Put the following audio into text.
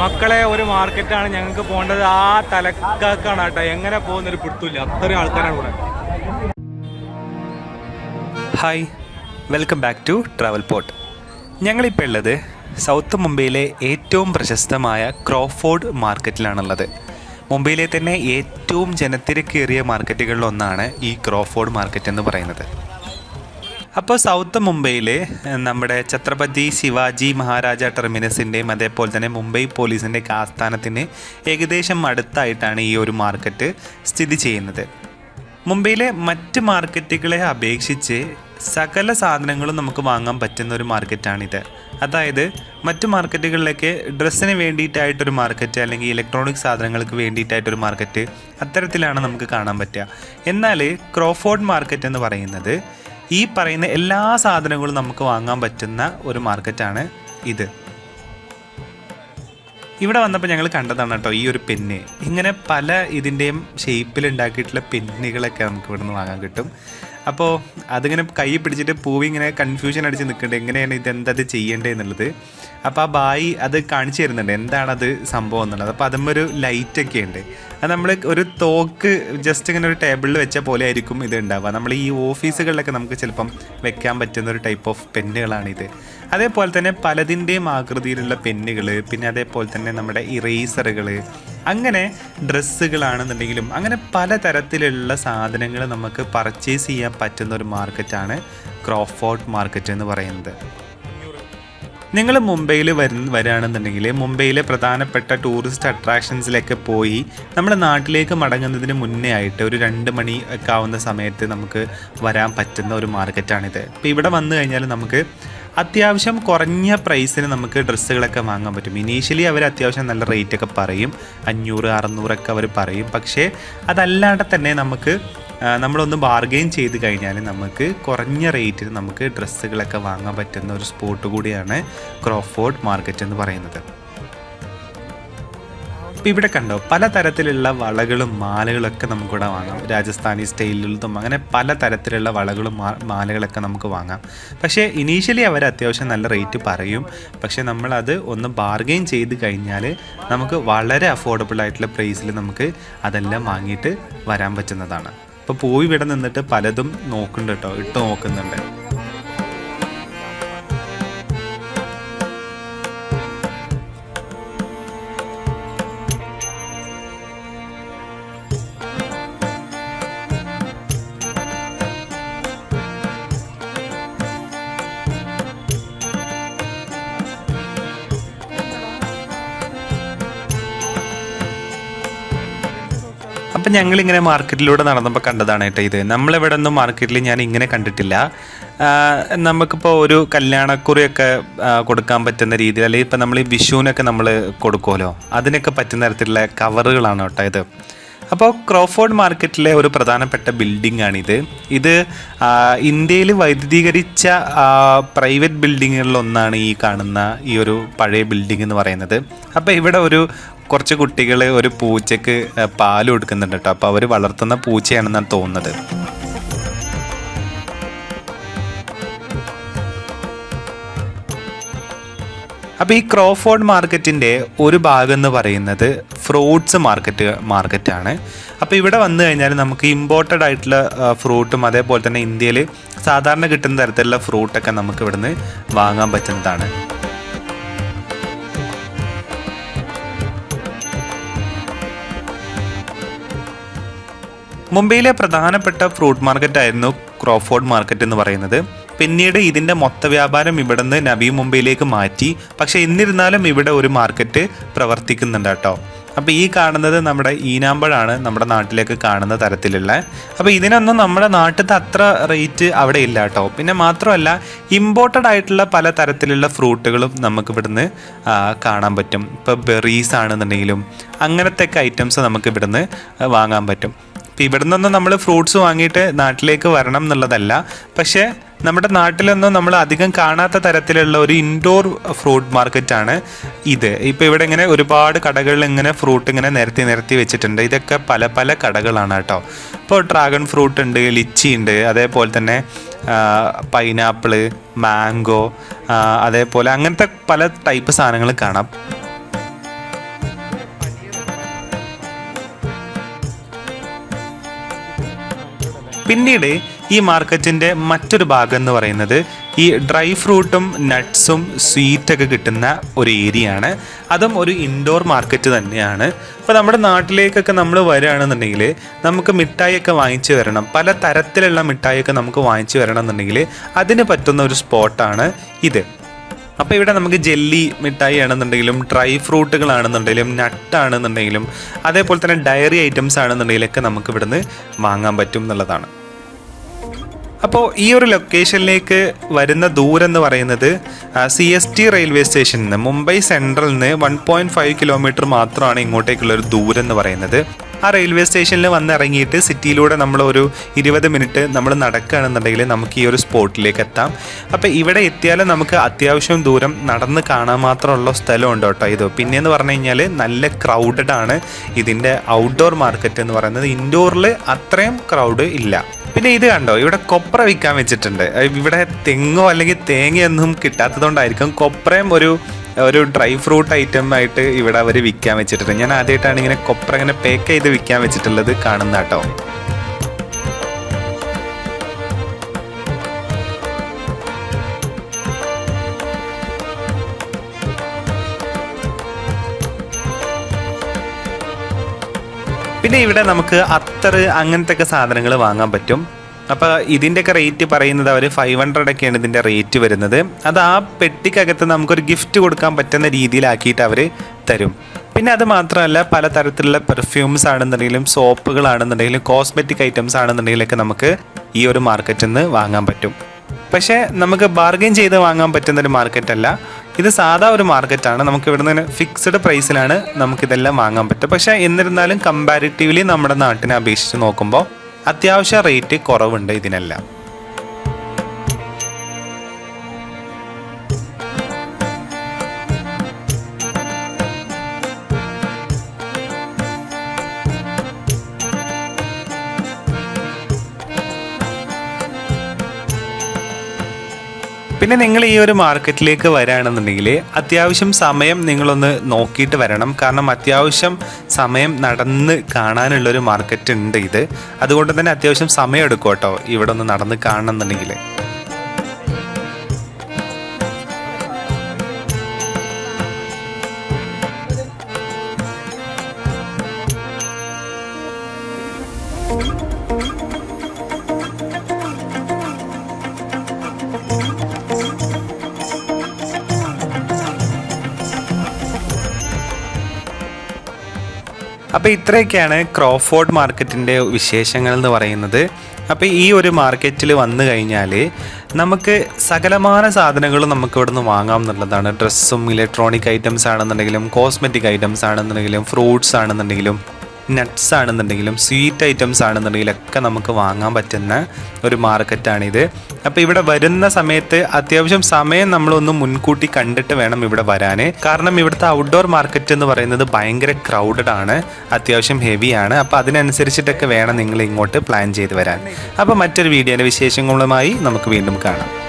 മക്കളെ ഒരു മാർക്കറ്റാണ് ഞങ്ങൾക്ക് പോകേണ്ടത്. ആ തലക്കാക്കാണ് കേട്ടോ. എങ്ങനെ പോകുന്നൊരു പിടുത്തില്ല അത്രയും ആൾക്കാരാണ് ഇവിടെ. Hi welcome back to travel port ഞങ്ങളിപ്പോൾ ഉള്ളത് സൗത്ത് മുംബൈയിലെ ഏറ്റവും പ്രശസ്തമായ ക്രോഫോർഡ് മാർക്കറ്റിലാണുള്ളത്. മുംബൈയിലെ തന്നെ ഏറ്റവും ജനത്തിരക്കേറിയ മാർക്കറ്റുകളിലൊന്നാണ് ഈ ക്രോഫോർഡ് മാർക്കറ്റ് എന്ന് പറയുന്നത്. അപ്പോൾ സൗത്ത് മുംബൈയിലെ നമ്മുടെ ഛത്രപതി ശിവാജി മഹാരാജ ടെർമിനസിന്റെയും അതേപോലെ തന്നെ മുംബൈ പോലീസിന്റെ ആസ്ഥാനത്തിന് ഏകദേശം അടുത്തായിട്ടാണ് ഈ ഒരു മാർക്കറ്റ് സ്ഥിതി ചെയ്യുന്നത്. മുംബൈയിലെ മറ്റ് മാർക്കറ്റുകളെ അപേക്ഷിച്ച് സകല സാധനങ്ങളും നമുക്ക് വാങ്ങാൻ പറ്റുന്ന ഒരു മാർക്കറ്റാണിത്. അതായത് മറ്റു മാർക്കറ്റുകളിലൊക്കെ ഡ്രസ്സിന് വേണ്ടിയിട്ടായിട്ടൊരു മാർക്കറ്റ് അല്ലെങ്കിൽ ഇലക്ട്രോണിക് സാധനങ്ങൾക്ക് വേണ്ടിയിട്ടായിട്ടൊരു മാർക്കറ്റ് അത്തരത്തിലാണ് നമുക്ക് കാണാൻ പറ്റുക. എന്നാൽ ക്രോഫോർഡ് മാർക്കറ്റ് എന്ന് പറയുന്നത് ഈ പറയുന്ന എല്ലാ സാധനങ്ങളും നമുക്ക് വാങ്ങാൻ പറ്റുന്ന ഒരു മാർക്കറ്റാണ് ഇത്. ഇവിടെ വന്നപ്പോൾ ഞങ്ങൾ കണ്ടതാണ് കേട്ടോ ഈ ഒരു പെന്ന്. ഇങ്ങനെ പല ഇതിന്റെയും ഷേപ്പിൽ ഉണ്ടാക്കിയിട്ടുള്ള പെന്നുകളൊക്കെ നമുക്ക് ഇവിടെ നിന്ന് വാങ്ങാൻ കിട്ടും. അപ്പോൾ അതിങ്ങനെ കൈ പിടിച്ചിട്ട് പൂവി ഇങ്ങനെ കൺഫ്യൂഷൻ അടിച്ച് നിൽക്കുന്നുണ്ട്. എങ്ങനെയാണ് ഇത് എന്തത് ചെയ്യേണ്ടത് എന്നുള്ളത്. അപ്പോൾ ആ ബായി അത് കാണിച്ചു തരുന്നുണ്ട്. എന്താണത് സംഭവം എന്നുള്ളത്. അപ്പോൾ അതുമ്പോൾ ഒരു ലൈറ്റൊക്കെ ഉണ്ട്. അത് നമ്മൾ ഒരു തോക്ക് ജസ്റ്റ് ഇങ്ങനെ ഒരു ടേബിളിൽ വെച്ച പോലെ ആയിരിക്കും ഇത് ഉണ്ടാവുക നമ്മൾ ഈ ഓഫീസുകളിലൊക്കെ നമുക്ക് ചിലപ്പം വെക്കാൻ പറ്റുന്ന ഒരു ടൈപ്പ് ഓഫ് പെന്നുകളാണിത് അതേപോലെ തന്നെ പലതിന്റെയും ആകൃതിയിലുള്ള പെന്നുകൾ പിന്നെ അതേപോലെ തന്നെ നമ്മുടെ ഇറേസറുകൾ അങ്ങനെ ഡ്രസ്സുകളാണെന്നുണ്ടെങ്കിലും അങ്ങനെ പലതരത്തിലുള്ള സാധനങ്ങൾ നമുക്ക് പർച്ചേസ് ചെയ്യാൻ പറ്റുന്ന ഒരു മാർക്കറ്റാണ് ക്രോഫോർട്ട് മാർക്കറ്റ് എന്ന് പറയുന്നത്. നിങ്ങൾ മുംബൈയിൽ വരുന്ന വരികയാണെന്നുണ്ടെങ്കിൽ മുംബൈയിലെ പ്രധാനപ്പെട്ട ടൂറിസ്റ്റ് അട്രാക്ഷൻസിലൊക്കെ പോയി നമ്മുടെ നാട്ടിലേക്ക് മടങ്ങുന്നതിന് മുന്നേ ആയിട്ട് ഒരു രണ്ട് മണി ഒക്കെ ആവുന്ന സമയത്ത് നമുക്ക് വരാൻ പറ്റുന്ന ഒരു മാർക്കറ്റാണിത് ഇപ്പോൾ ഇവിടെ വന്നു കഴിഞ്ഞാൽ നമുക്ക് അത്യാവശ്യം കുറഞ്ഞ പ്രൈസിന് നമുക്ക് ഡ്രസ്സുകളൊക്കെ വാങ്ങാൻ പറ്റും. ഇനീഷ്യലി അവർ അത്യാവശ്യം നല്ല റേറ്റൊക്കെ പറയും. അഞ്ഞൂറ് അറുന്നൂറൊക്കെ അവർ പറയും. പക്ഷേ അതല്ലാണ്ട് തന്നെ നമുക്ക് നമ്മളൊന്ന് ബാർഗെയിൻ ചെയ്ത് കഴിഞ്ഞാൽ നമുക്ക് കുറഞ്ഞ റേറ്റിന് നമുക്ക് ഡ്രസ്സുകളൊക്കെ വാങ്ങാൻ പറ്റുന്ന ഒരു സ്പോട്ട് കൂടിയാണ് ക്രോഫോർഡ് മാർക്കറ്റ് എന്ന് പറയുന്നത്. ഇപ്പം ഇവിടെ കണ്ടോ പലതരത്തിലുള്ള വളകളും മാലകളൊക്കെ നമുക്കിവിടെ വാങ്ങാം. രാജസ്ഥാനി സ്റ്റൈലിലുള്ളതും അങ്ങനെ പലതരത്തിലുള്ള വളകളും മാലകളൊക്കെ നമുക്ക് വാങ്ങാം. പക്ഷേ ഇനീഷ്യലി അവർ അത്യാവശ്യം നല്ല റേറ്റ് പറയും. പക്ഷേ നമ്മളത് ഒന്ന് ബാർഗെയിൻ ചെയ്ത് കഴിഞ്ഞാൽ നമുക്ക് വളരെ അഫോർഡബിൾ ആയിട്ടുള്ള പ്രൈസിൽ നമുക്ക് അതെല്ലാം വാങ്ങിയിട്ട് വരാൻ പറ്റുന്നതാണ്. അപ്പോൾ പോയി ഇവിടെ നിന്നിട്ട് പലതും നോക്കുന്നുണ്ട് കേട്ടോ ഇട്ട് നോക്കുന്നുണ്ട്. അപ്പം ഞങ്ങളിങ്ങനെ മാർക്കറ്റിലൂടെ നടന്നപ്പോൾ കണ്ടതാണ് കേട്ടോ ഇത്. നമ്മളിവിടെ ഒന്നും മാർക്കറ്റിൽ ഞാൻ ഇങ്ങനെ കണ്ടിട്ടില്ല. നമുക്കിപ്പോൾ ഒരു കല്യാണക്കുറിയൊക്കെ കൊടുക്കാൻ പറ്റുന്ന രീതിയിൽ അല്ലെങ്കിൽ ഇപ്പം നമ്മൾ ഈ വിഷുവിനൊക്കെ നമ്മൾ കൊടുക്കുമല്ലോ. അതിനൊക്കെ പറ്റുന്ന തരത്തിലുള്ള കവറുകളാണ് കേട്ടോ ഇത്. അപ്പോൾ ക്രോഫോർഡ് മാർക്കറ്റിലെ ഒരു പ്രധാനപ്പെട്ട ബിൽഡിംഗ് ആണിത് ഇത് ഇന്ത്യയിൽ വൈദ്യുതീകരിച്ച പ്രൈവറ്റ് ബിൽഡിങ്ങുകളിലൊന്നാണ് ഈ കാണുന്ന ഈ ഒരു പഴയ ബിൽഡിംഗ് എന്ന് പറയുന്നത്. അപ്പോൾ ഇവിടെ ഒരു കുറച്ച് കുട്ടികൾ ഒരു പൂച്ചയ്ക്ക് പാൽ കൊടുക്കുന്നുണ്ട് കേട്ടോ അപ്പോൾ അവർ വളർത്തുന്ന പൂച്ചയാണെന്നാണ് തോന്നുന്നത്. അപ്പോൾ ഈ ക്രോഫോർഡ് മാർക്കറ്റിന്റെ ഒരു ഭാഗം എന്ന് പറയുന്നത് ഫ്രൂട്ട്സ് മാർക്കറ്റ് മാർക്കറ്റാണ്. അപ്പോൾ ഇവിടെ വന്നു കഴിഞ്ഞാൽ നമുക്ക് ഇമ്പോർട്ടഡ് ആയിട്ടുള്ള ഫ്രൂട്ടും അതേപോലെ തന്നെ ഇന്ത്യയിൽ സാധാരണ കിട്ടുന്ന തരത്തിലുള്ള ഫ്രൂട്ടൊക്കെ നമുക്ക് ഇവിടുന്ന് വാങ്ങാൻ പറ്റുന്നതാണ്. മുംബൈയിലെ പ്രധാനപ്പെട്ട ഫ്രൂട്ട് മാർക്കറ്റ് ആയിരുന്നു ക്രോഫോർഡ് മാർക്കറ്റ് എന്ന് പറയുന്നത്. പിന്നീട് ഇതിന്റെ മൊത്ത വ്യാപാരം ഇവിടുന്ന് നബി മുംബൈയിലേക്ക് മാറ്റി. പക്ഷേ എന്നിരുന്നാലും ഇവിടെ ഒരു മാർക്കറ്റ് പ്രവർത്തിക്കുന്നുണ്ട് കേട്ടോ. അപ്പോൾ ഈ കാണുന്നത് നമ്മുടെ ഈനാമ്പഴാണ് നമ്മുടെ നാട്ടിലേക്ക് കാണുന്ന തരത്തിലുള്ള. അപ്പോൾ ഇതിനൊന്നും നമ്മുടെ നാട്ടിലത്തെ അത്ര റേറ്റ് അവിടെ ഇല്ല കേട്ടോ. പിന്നെ മാത്രമല്ല ഇമ്പോർട്ടഡ് ആയിട്ടുള്ള പല തരത്തിലുള്ള ഫ്രൂട്ടുകളും നമുക്ക് ഇവിടുന്ന് കാണാൻ പറ്റും. ഇപ്പോൾ ബെറീസ് ആണെന്നുണ്ടെങ്കിലും അങ്ങനത്തെ ഒക്കെ ഐറ്റംസ് നമുക്ക് ഇവിടുന്ന് വാങ്ങാൻ പറ്റും. ഇപ്പം ഇവിടെ നിന്നൊന്നും നമ്മൾ ഫ്രൂട്ട്സ് വാങ്ങിയിട്ട് നാട്ടിലേക്ക് വരണം എന്നുള്ളതല്ല. പക്ഷേ നമ്മുടെ നാട്ടിലൊന്നും നമ്മൾ അധികം കാണാത്ത തരത്തിലുള്ള ഒരു ഇൻഡോർ ഫ്രൂട്ട് മാർക്കറ്റാണ് ഇത്. ഇപ്പോൾ ഇവിടെ ഇങ്ങനെ ഒരുപാട് കടകളിൽ ഇങ്ങനെ ഫ്രൂട്ട് ഇങ്ങനെ നിരത്തി നിരത്തി വെച്ചിട്ടുണ്ട്. ഇതൊക്കെ പല പല കടകളാണ് കേട്ടോ. ഇപ്പോൾ ഡ്രാഗൺ ഫ്രൂട്ട് ഉണ്ട് ലിച്ചി ഉണ്ട് അതേപോലെ തന്നെ പൈനാപ്പിൾ മാംഗോ അതേപോലെ അങ്ങനത്തെ പല ടൈപ്പ് സാധനങ്ങൾ കാണാം. പിന്നീട് ഈ മാർക്കറ്റിന്റെ മറ്റൊരു ഭാഗം എന്ന് പറയുന്നത് ഈ ഡ്രൈ ഫ്രൂട്ടും നട്ട്സും സ്വീറ്റൊക്കെ കിട്ടുന്ന ഒരു ഏരിയ ആണ് അതും ഒരു ഇൻഡോർ മാർക്കറ്റ് തന്നെയാണ്. അപ്പോൾ നമ്മുടെ നാട്ടിലേക്കൊക്കെ നമ്മൾ വരികയാണെന്നുണ്ടെങ്കിൽ നമുക്ക് മിഠായിയൊക്കെ വാങ്ങിച്ചു വരണം പല തരത്തിലുള്ള മിഠായിയൊക്കെ നമുക്ക് വാങ്ങിച്ചു വരണം എന്നുണ്ടെങ്കിൽ അതിന് പറ്റുന്ന ഒരു സ്പോട്ടാണ് ഇത്. അപ്പോൾ ഇവിടെ നമുക്ക് ജെല്ലി മിഠായി ആണെന്നുണ്ടെങ്കിലും ഡ്രൈ ഫ്രൂട്ടുകളാണെന്നുണ്ടെങ്കിലും നട്ടാണെന്നുണ്ടെങ്കിലും അതേപോലെ തന്നെ ഡയറി ഐറ്റംസ് ആണെന്നുണ്ടെങ്കിലൊക്കെ നമുക്ക് ഇവിടുന്ന് വാങ്ങാൻ പറ്റും എന്നുള്ളതാണ്. അപ്പോൾ ഈ ഒരു ലൊക്കേഷനിലേക്ക് വരുന്ന ദൂരം എന്ന് പറയുന്നത് സി എസ് ടി റെയിൽവേ സ്റ്റേഷനിൽ നിന്ന് മുംബൈ സെൻട്രലിൽ നിന്ന് വൺ പോയിന്റ് ഫൈവ് കിലോമീറ്റർ മാത്രമാണ് ഇങ്ങോട്ടേക്കുള്ള ഒരു ദൂരം എന്ന് പറയുന്നത്. ആ റെയിൽവേ സ്റ്റേഷനിൽ വന്നിറങ്ങിയിട്ട് സിറ്റിയിലൂടെ നമ്മൾ ഒരു ഇരുപത് മിനിറ്റ് നമ്മൾ നടക്കുകയാണെന്നുണ്ടെങ്കിൽ നമുക്ക് ഈ ഒരു സ്പോട്ടിലേക്ക് എത്താം. അപ്പോൾ ഇവിടെ എത്തിയാലും നമുക്ക് അത്യാവശ്യം ദൂരം നടന്ന് കാണാൻ മാത്രമുള്ള സ്ഥലമുണ്ട് കേട്ടോ ഇത്. പിന്നെയെന്ന് പറഞ്ഞു കഴിഞ്ഞാൽ നല്ല ക്രൗഡഡ് ആണ് ഇതിന്റെ ഔട്ട്ഡോർ മാർക്കറ്റ് എന്ന് പറയുന്നത്. ഇൻഡോറിൽ അത്രയും ക്രൗഡ് ഇല്ല. പിന്നെ ഇത് കണ്ടോ? ഇവിടെ കൊപ്ര വിൽക്കാൻ വെച്ചിട്ടുണ്ട്. ഇവിടെ തെങ്ങോ അല്ലെങ്കിൽ തേങ്ങയൊന്നും കിട്ടാത്തതുകൊണ്ടായിരിക്കും കൊപ്രയും ഒരു ഒരു ഡ്രൈ ഫ്രൂട്ട് ഐറ്റം ആയിട്ട് ഇവിടെ അവർ വിൽക്കാൻ വെച്ചിട്ടുണ്ട്. ഞാൻ ആദ്യമായിട്ടാണ് ഇങ്ങനെ കൊപ്ര ഇങ്ങനെ പേക്ക് ചെയ്ത് വിൽക്കാൻ വെച്ചിട്ടുള്ളത് കാണുന്ന കേട്ടോ. പിന്നെ ഇവിടെ നമുക്ക് അത്തറ് അങ്ങനത്തെ ഒക്കെ സാധനങ്ങൾ വാങ്ങാൻ പറ്റും. അപ്പോൾ ഇതിന്റെയൊക്കെ റേറ്റ് പറയുന്നത് അവർ ഫൈവ് ഹൺഡ്രഡ് ഒക്കെയാണ് ഇതിന്റെ റേറ്റ് വരുന്നത്. അത് ആ പെട്ടിക്കകത്ത് നമുക്കൊരു ഗിഫ്റ്റ് കൊടുക്കാൻ പറ്റുന്ന രീതിയിലാക്കിയിട്ട് അവർ തരും. പിന്നെ അത് മാത്രമല്ല പലതരത്തിലുള്ള പെർഫ്യൂംസ് ആണെന്നുണ്ടെങ്കിലും സോപ്പുകളാണെന്നുണ്ടെങ്കിലും കോസ്മെറ്റിക് ഐറ്റംസ് ആണെന്നുണ്ടെങ്കിലൊക്കെ നമുക്ക് ഈ ഒരു മാർക്കറ്റിൽ നിന്ന് വാങ്ങാൻ പറ്റും. പക്ഷേ നമുക്ക് ബാർഗെയിൻ ചെയ്ത് വാങ്ങാൻ പറ്റുന്ന ഒരു മാർക്കറ്റല്ല ഇത് സാധാ ഒരു മാർക്കറ്റാണ് നമുക്ക് ഇവിടുന്ന് ഫിക്സ്ഡ് പ്രൈസിലാണ് നമുക്കിതെല്ലാം വാങ്ങാൻ പറ്റും. പക്ഷേ എന്നിരുന്നാലും കമ്പാരിറ്റീവ്ലി നമ്മുടെ നാട്ടിനെ അപേക്ഷിച്ച് നോക്കുമ്പോൾ അത്യാവശ്യം റേറ്റ് കുറവുണ്ട് ഇതിനെല്ലാം. പിന്നെ നിങ്ങൾ ഈ ഒരു മാർക്കറ്റിലേക്ക് വരാണെന്നുണ്ടെങ്കിൽ അത്യാവശ്യം സമയം നിങ്ങളൊന്ന് നോക്കിയിട്ട് വരണം. കാരണം അത്യാവശ്യം സമയം നടന്ന് കാണാനുള്ള ഒരു മാർക്കറ്റ് ഉണ്ട് ഇത്. അതുകൊണ്ട് തന്നെ അത്യാവശ്യം സമയം എടുക്കും കേട്ടോ ഇവിടെ ഒന്ന് നടന്ന് കാണണമെന്നുണ്ടെങ്കിൽ അപ്പോൾ ഇത്രയൊക്കെയാണ് ക്രോഫോർഡ് മാർക്കറ്റിന്റെ വിശേഷങ്ങൾ എന്ന് പറയുന്നത്. അപ്പോൾ ഈ ഒരു മാർക്കറ്റിൽ വന്നു കഴിഞ്ഞാൽ നമുക്ക് സകലമാന സാധനങ്ങളും നമുക്ക് ഇവിടുന്ന് വാങ്ങാം എന്നുള്ളതാണ്. ഡ്രസ്സും ഇലക്ട്രോണിക് ഐറ്റംസ് ആണെന്നുണ്ടെങ്കിലും കോസ്മെറ്റിക് ഐറ്റംസ് ആണെന്നുണ്ടെങ്കിലും ഫ്രൂട്ട്സ് ആണെന്നുണ്ടെങ്കിലും നട്ട്സ് ആണെന്നുണ്ടെങ്കിലും സ്വീറ്റ് ഐറ്റംസ് ആണെന്നുണ്ടെങ്കിലും ഒക്കെ നമുക്ക് വാങ്ങാൻ പറ്റുന്ന ഒരു മാർക്കറ്റാണിത്. അപ്പോൾ ഇവിടെ വരുന്ന സമയത്ത് അത്യാവശ്യം സമയം നമ്മളൊന്ന് മുൻകൂട്ടി കണ്ടിട്ട് വേണം ഇവിടെ വരാൻ കാരണം ഇവിടുത്തെ ഔട്ട്ഡോർ മാർക്കറ്റ് എന്ന് പറയുന്നത് ഭയങ്കര ക്രൗഡഡ് ആണ് അത്യാവശ്യം ഹെവിയാണ് അപ്പോൾ അതിനനുസരിച്ചിട്ടൊക്കെ വേണം നിങ്ങൾ ഇങ്ങോട്ട് പ്ലാൻ ചെയ്ത് വരാൻ. അപ്പോൾ മറ്റൊരു വീഡിയോയുടെ വിശേഷങ്ങളുമായി നമുക്ക് വീണ്ടും കാണാം.